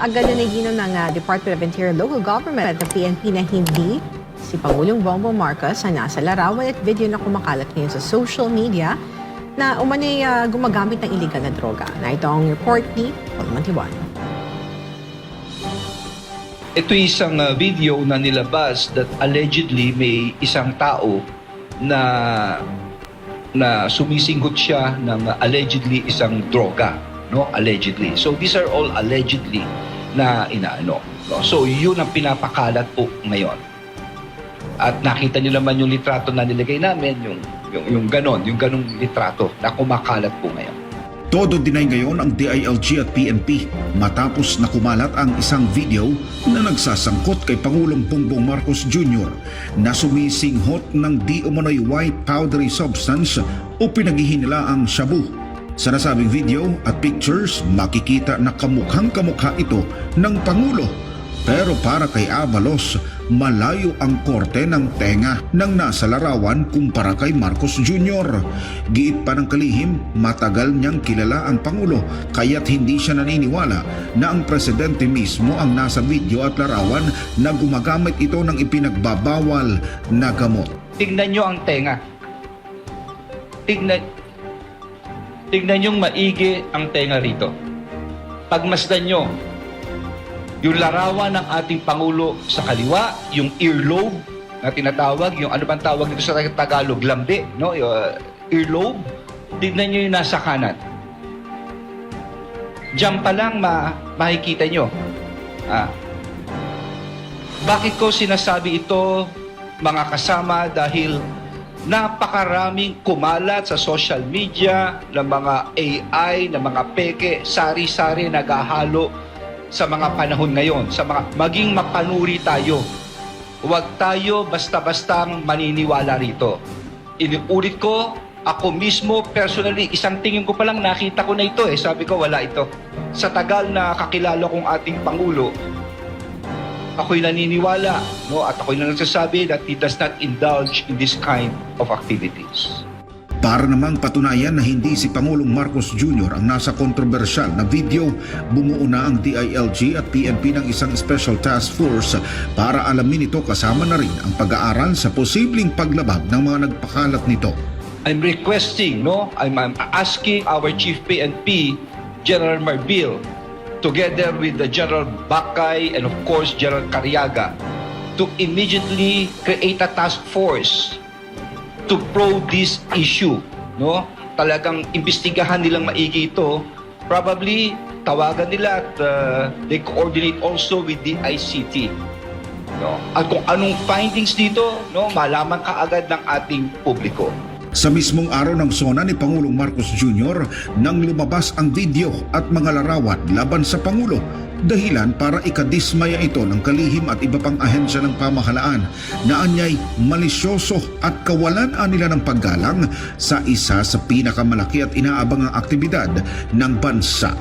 Agad na naginaw ng ah, Department of Interior Local Government at ng PNP na hindi si Pangulong Bongbong Marcos ang nasa larawan at video na kumakalat ngayon sa social media na umano'y ah, gumagamit ng illegal na droga. Na ito ang report ni Paul Mantiwan. Ito isang uh, video na nilabas that allegedly may isang tao na na sumisinggot siya ng uh, allegedly isang droga, no? Allegedly. So these are all allegedly na inaano. No? So yun ang pinapakalat po ngayon. At nakita niyo naman yung litrato na nilagay namin, yung yung, yung ganon, yung ganong litrato na kumakalat po ngayon. Todo dinay ngayon ang DILG at PNP matapos na kumalat ang isang video na nagsasangkot kay Pangulong Bongbong Marcos Jr. na sumisinghot ng di umano'y white powdery substance o pinaghihinila ang shabu. Sa nasabing video at pictures, makikita na kamukhang kamukha ito ng Pangulo. Pero para kay Avalos, malayo ang korte ng tenga ng nasa larawan kumpara kay Marcos Jr. Giit pa ng kalihim, matagal niyang kilala ang Pangulo kaya't hindi siya naniniwala na ang presidente mismo ang nasa video at larawan na gumagamit ito ng ipinagbabawal na gamot. Tignan nyo ang tenga. Tignan, tignan yung maigi ang tenga rito. Pagmasdan nyo, yung larawan ng ating Pangulo sa kaliwa, yung earlobe na tinatawag, yung ano bang tawag dito sa Tagalog, lambi, no? Uh, earlobe. Tignan nyo yung nasa kanan. Diyan pa lang ma makikita nyo. Ah, bakit ko sinasabi ito, mga kasama, dahil napakaraming kumalat sa social media ng mga AI, ng mga peke, sari-sari naghahalo sa mga panahon ngayon, sa mga maging mapanuri tayo. Huwag tayo basta-bastang maniniwala rito. Inuulit ko, ako mismo, personally, isang tingin ko pa lang nakita ko na ito eh. Sabi ko, wala ito. Sa tagal na kakilala kong ating Pangulo, ako'y naniniwala no at ako'y na nagsasabi that he does not indulge in this kind of activities. Para namang patunayan na hindi si Pangulong Marcos Jr. ang nasa kontrobersyal na video, bumuo na ang DILG at PNP ng isang special task force para alamin ito kasama na rin ang pag-aaral sa posibleng paglabag ng mga nagpakalat nito. I'm requesting, no, I'm, I'm asking our Chief PNP, General Marbil, together with the General Bakay and of course General Cariaga, to immediately create a task force to probe this issue, no? Talagang imbestigahan nilang maigi ito. Probably tawagan nila at uh, they coordinate also with the ICT. No? At kung anong findings dito, no, malaman kaagad ng ating publiko. Sa mismong araw ng sona ni Pangulong Marcos Jr. nang lumabas ang video at mga larawan laban sa Pangulo dahilan para ikadismaya ito ng kalihim at iba pang ahensya ng pamahalaan na anyay malisyoso at kawalan nila ng paggalang sa isa sa pinakamalaki at inaabangang aktibidad ng bansa